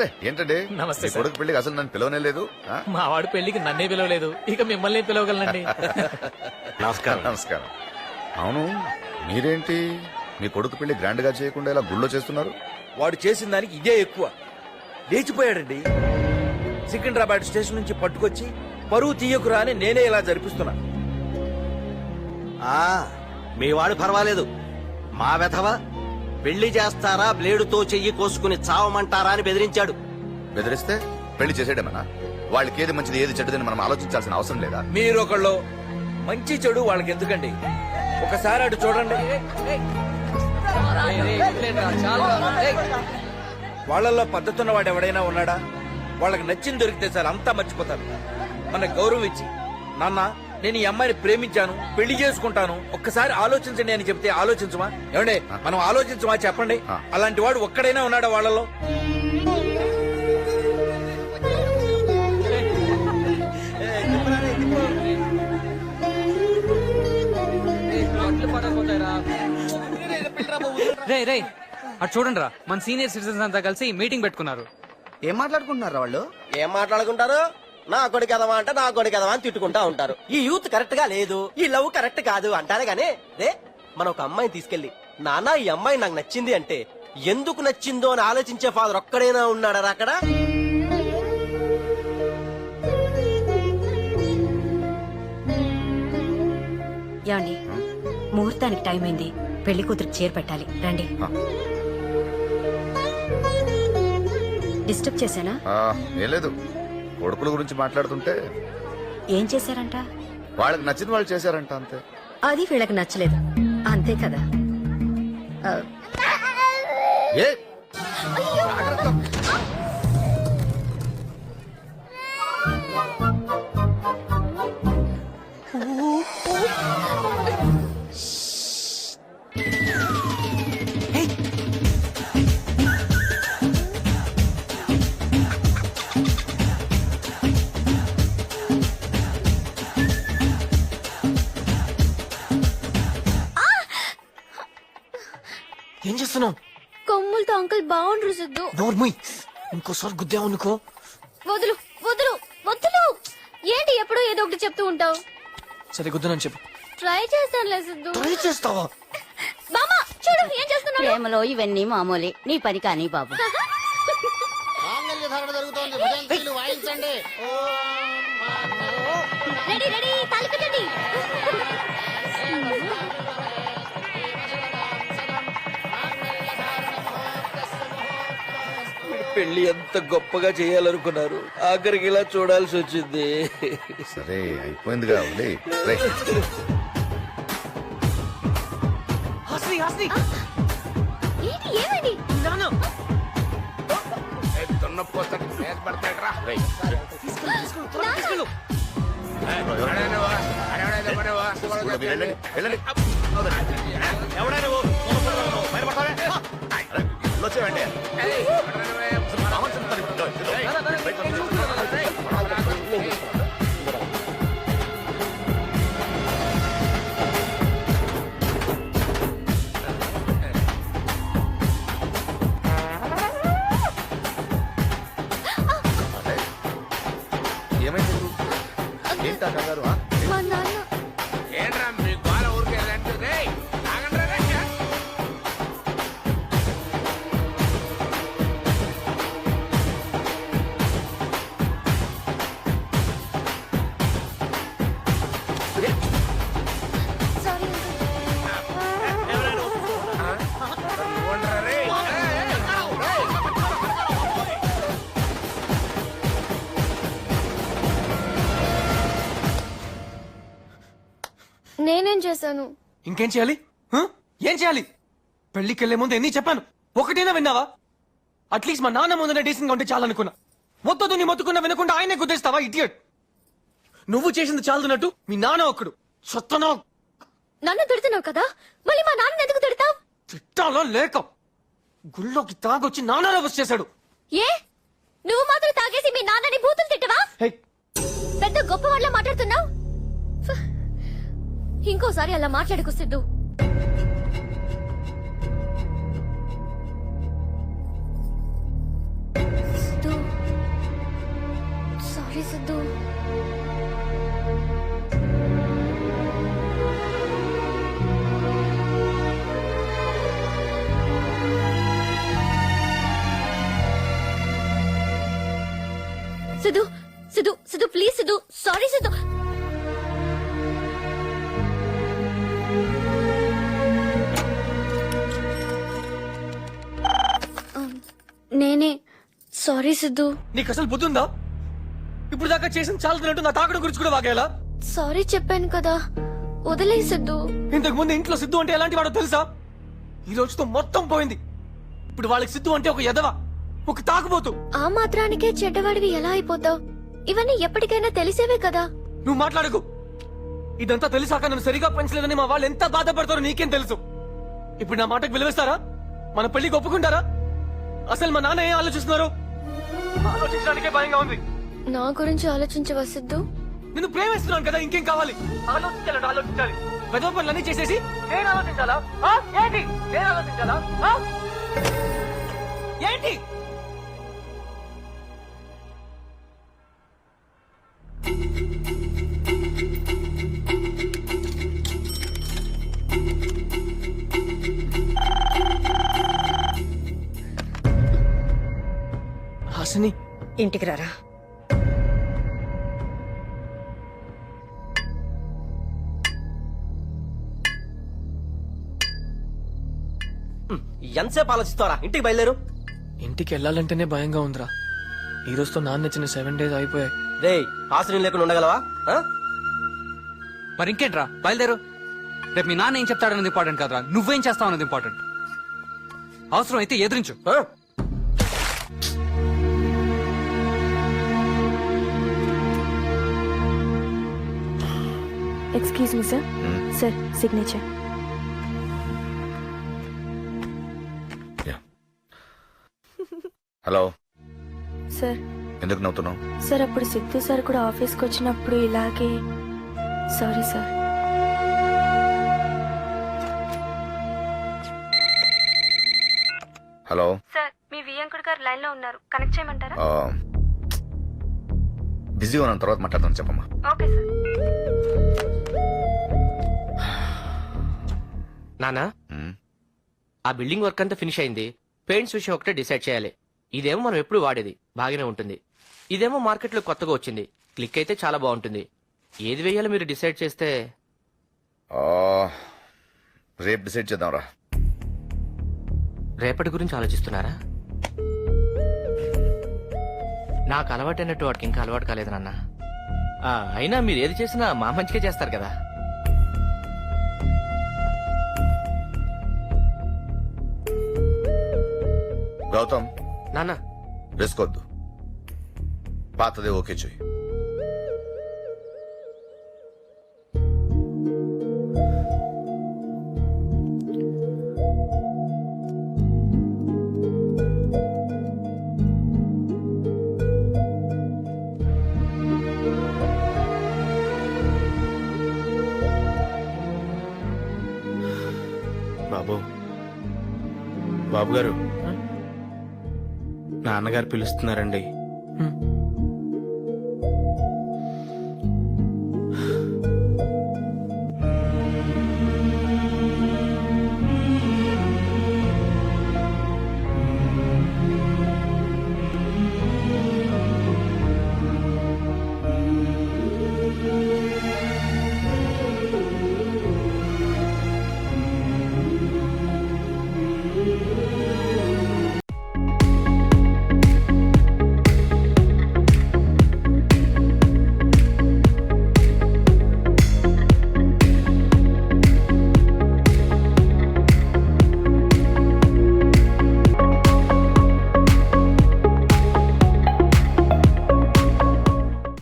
అరే ఏంటండి? నమస్తే, మీ సార్. కొడుకు పెళ్ళికి అసలు నన్ను పిలవనే లేదు ఆ? మా వాడి పెళ్ళికి నన్నే పిలవలేదు ఇక మిమ్మల్ని పిలవగలనండి. నమస్కారం. నమస్కారం. అవును మీరేంటి? మీ కొడుకు పెళ్ళి గ్రాండ్గా చేయకుండా ఇలా గుళ్ళో చేస్తున్నారు? వాడు చేసిన దానికి ఇదే ఎక్కువ. లేచిపోయాడండి. సికింద్రాబాద్ స్టేషన్ నుంచి పట్టుకొచ్చి పరువు తీయకురా అని నేనే ఇలా జరిపిస్తున్నా. ఆ మీ వాడు పర్వాలేదు. మా వెధవ పెళ్ళి చేస్తారా బ్లేడుతో చెయ్యి కోసుకుని చావమంటారా అని బెదిరించాడు. బెదిరిస్తే పెళ్ళి చేసేయడమనా? వాళ్ళకి ఏది మంచిది ఏది చెడ్డదని మనం ఆలోచించాల్సిన అవసరం లేదా? మీరొకళ్ళు మంచి చెడు వాళ్ళకి ఎందుకండి ఒకసారి అటు చూడండి. వాళ్ళల్లో పద్ధతున్న వాడు ఎవడైనా ఉన్నాడా? వాళ్ళకి నచ్చింది దొరికితే సార్ అంతా మర్చిపోతారు. మన గౌరవం ఇచ్చి నాన్న నేను ఈ అమ్మాయిని ప్రేమించాను పెళ్ళి చేసుకుంటాను. ఒక్కసారి ఆలోచించండి అని చెప్తే ఆలోచించమా? ఏమండే మనం ఆలోచించమా చెప్పండి. అలాంటి వాడు ఒక్కడైనా ఉన్నాడా వాళ్ళలో? రే రే అటు చూడండి రా మన సీనియర్ సిటిజన్స్ అంతా కలిసి మీటింగ్ పెట్టుకున్నారు. ఏం మాట్లాడుకుంటున్నారా వాళ్ళు? ఏం మాట్లాడుకుంటారు? నా కొడుకు ఎదవా అంటే నా కొడుకు ఎదవా అని తిట్టుకుంటా ఉంటారు. ఈ యూత్ కరెక్ట్గా లేదు ఈ లవ్ కరెక్ట్ కాదు అంటారే గానీ రే మనం ఒక అమ్మాయిని తీసుకెళ్ళి నాన్న ఈ అమ్మాయి నాకు నచ్చింది అంటే ఎందుకు నచ్చిందో అని ఆలోచించే ఫాదర్ ఒక్కడైనా ఉన్నాడా అక్కడ? ఏమండి ముహూర్తానికి టైం అయింది. పెళ్ళి కూతురికి చీర పెట్టాలి. రండి. డిస్టర్బ్ చేశానా? ఏం లేదు. కొడుకుల గురించి మాట్లాడుతుంటే ఏం చేశారంట? వాళ్ళకి నచ్చిన వాళ్ళు చేశారంట అంతే. అది వీళ్ళకి నచ్చలేదు. అంతే కదా. ఏ? చేస్తున్నావు? కొమ్ములతో అంకుల్ బాగుండ్రు సిద్ధు. నోర్ముయ్. ఇంకోసారి గుద్దావు అనుకో వదులు వదులు వదులు. ఏంటి ఎప్పుడు ఏదో ఒకటి చెప్తూ ఉంటావు? సరే గుద్దనని చెప్పు. ట్రై చేస్తానులే సిద్ధు. ట్రై చేస్తావా? బామ్మ చూడు ఏం చేస్తున్నాడు? ప్రేమలో ఇవన్నీ మామూలే. నీ పని కానీ బాబు. రెడీ రెడీ పెళ్ళి ఎంత గొప్పగా చేయాలనుకున్నారు ఆఖరికి ఇలా చూడాల్సి వచ్చింది సరే హాస్ని హాస్ని ఏంటి ఏమైంది ఇల్లు వచ్చేవండి. మామూలు చెప్తాను ఇప్పుడు. అరే, ఏమైంది ఏంటా కంగారు? మా నాన్న చేశాను. ఇంకేం చేయాలి? హ? ఏం చేయాలి? పెళ్ళికి వెళ్ళే ముందు ఎన్ని చెప్పాను? ఒకటైనా విన్నావా? అట్లీస్ట్ మా నాన్న ముందర డీసెంట్గా ఉంటే చాలనుకున్నా. వద్దొద్దు నీ మొత్తుకున్నా వినకుండా ఆయనే కుదిరిస్తావా ఇడియట్? నువ్వు చేసింది చాలుతున్నట్టు మీ నాన్న ఒక్కడు. సత్తనో? నన్ను తిడుతున్నావు కదా? మళ్ళీ మా నాన్న ఎందుకు తిడతావు? తిట్టాలో లేక? గుళ్ళోకి తాగొచ్చి నాన్న బస్ చేశాడు. ఏ? నువ్వు మాత్రం తాగేసి మీ నాన్నని బూతులు తిట్టవా? హే, పెద్ద గొప్ప వాళ్ళ మాట్లాడుతున్నావు. ఇంకోసారి అలా మాట్లాడకు సిద్ధు. సిద్ధు. సారీ సిద్ధు. నీకు అసలు బుద్ధి ఉందా ఇప్పుడు దాకా చేసిన చాలా తిన్నట్టు నా తాకడం గురించి కూడా వాగేలా? సారీ చెప్పాను కదా. వదిలే సిద్ధు. ఇంతకు ముందు ఇంట్లో సిద్ధు అంటే ఎలాంటి వాడో తెలుసా? ఈ రోజుతో మొత్తం పోయింది. ఇప్పుడు వాళ్ళకి సిద్ధు అంటే ఒక ఎదవ ఒక తాగుబోతు. ఆ మాత్రానికే చెడ్డవాడివి ఎలా అయిపోతావు? ఇవన్నీ ఎప్పటికైనా తెలిసేవే కదా. నువ్వు మాట్లాడకు. ఇదంతా తెలిసాక నన్ను సరిగా పెంచలేదని మా వాళ్ళు ఎంత బాధపడతారో నీకేం తెలుసు. ఇప్పుడు నా మాటకు విలువిస్తారా? మన పెళ్ళికి ఒప్పుకుంటారా? అసలు మా నాన్న ఏం ఆలోచిస్తున్నారు? ఆలోచించడానికే భయంగా ఉంది. నా గురించి ఆలోచించవా సిద్ధు నిన్ను ప్రేమిస్తున్నాను కదా ఇంకేం కావాలి? ఆలోచించాలంటే ఆలోచించాలి. వెదవ పనులన్నీ చేసేసి నేను ఆలోచించాలా? ఆ? ఏంటి? నేను ఆలోచించాలా? ఆ? ఏంటి? ఇంటికి రారా? ఎంతసేపు ఆలోచిస్తారా ఇంటికి బయలుదేరు. ఇంటికి వెళ్ళాలంటేనే భయంగా ఉందిరా. ఈ రోజుతో నాన్న ఇచ్చిన సెవెన్ డేస్ అయిపోయాయి. రే ఆశ్రయం లేకుండా ఉండగలవా? ఆ? మరి ఇంకేంట్రా? బయలుదేరు. రేపు మీ నాన్న ఏం చెప్తాడన్నది ఇంపార్టెంట్ కాదురా. నువ్వేం చేస్తావు అన్నది ఇంపార్టెంట్ అవసరం అయితే ఎదురించు. ఆ? Excuse me sir sir signature. Hello sir ఎందుకు నవ్వుతున్నావు? సార్ అప్పుడు సిద్ధు సార్ కూడా ఆఫీస్కి వచ్చినప్పుడు ఇలాగే. సారీ సార్ హలో సార్ మీ వియంకుడు గారు లైన్లో ఉన్నారు. కనెక్ట్ చేయమంటారా? బిజీ ఉన్నాను తర్వాత మాట్లాడతాను చెప్పమ్మా. Okay sir. నానా ఆ బిల్డింగ్ వర్క్ అంతా ఫినిష్ అయింది. పెయింట్స్ విషయం ఒకటే డిసైడ్ చేయాలి. ఇదేమో మనం ఎప్పుడు వాడేది. బాగానే ఉంటుంది. ఇదేమో మార్కెట్లో కొత్తగా వచ్చింది. క్లిక్ అయితే చాలా బాగుంటుంది. ఏది వేయాలో మీరు డిసైడ్ చేస్తే. ఆ, రేపు డిసైడ్ చేద్దాం రా రేపటి గురించి ఆలోచిస్తున్నారా? నాకు అలవాటైనట్టు వాడికి ఇంకా అలవాటు కాలేదు నాన్న. ఆ, అయినా మీరు ఏది చేసినా మా మంచిగా చేస్తారు కదా. గౌతమ్. నాన్న. రిస్క్ వద్దు. పాతదే ఓకే చెయ్యి. బాబు. బాబు గారు నాన్నగారు పిలుస్తున్నారండి.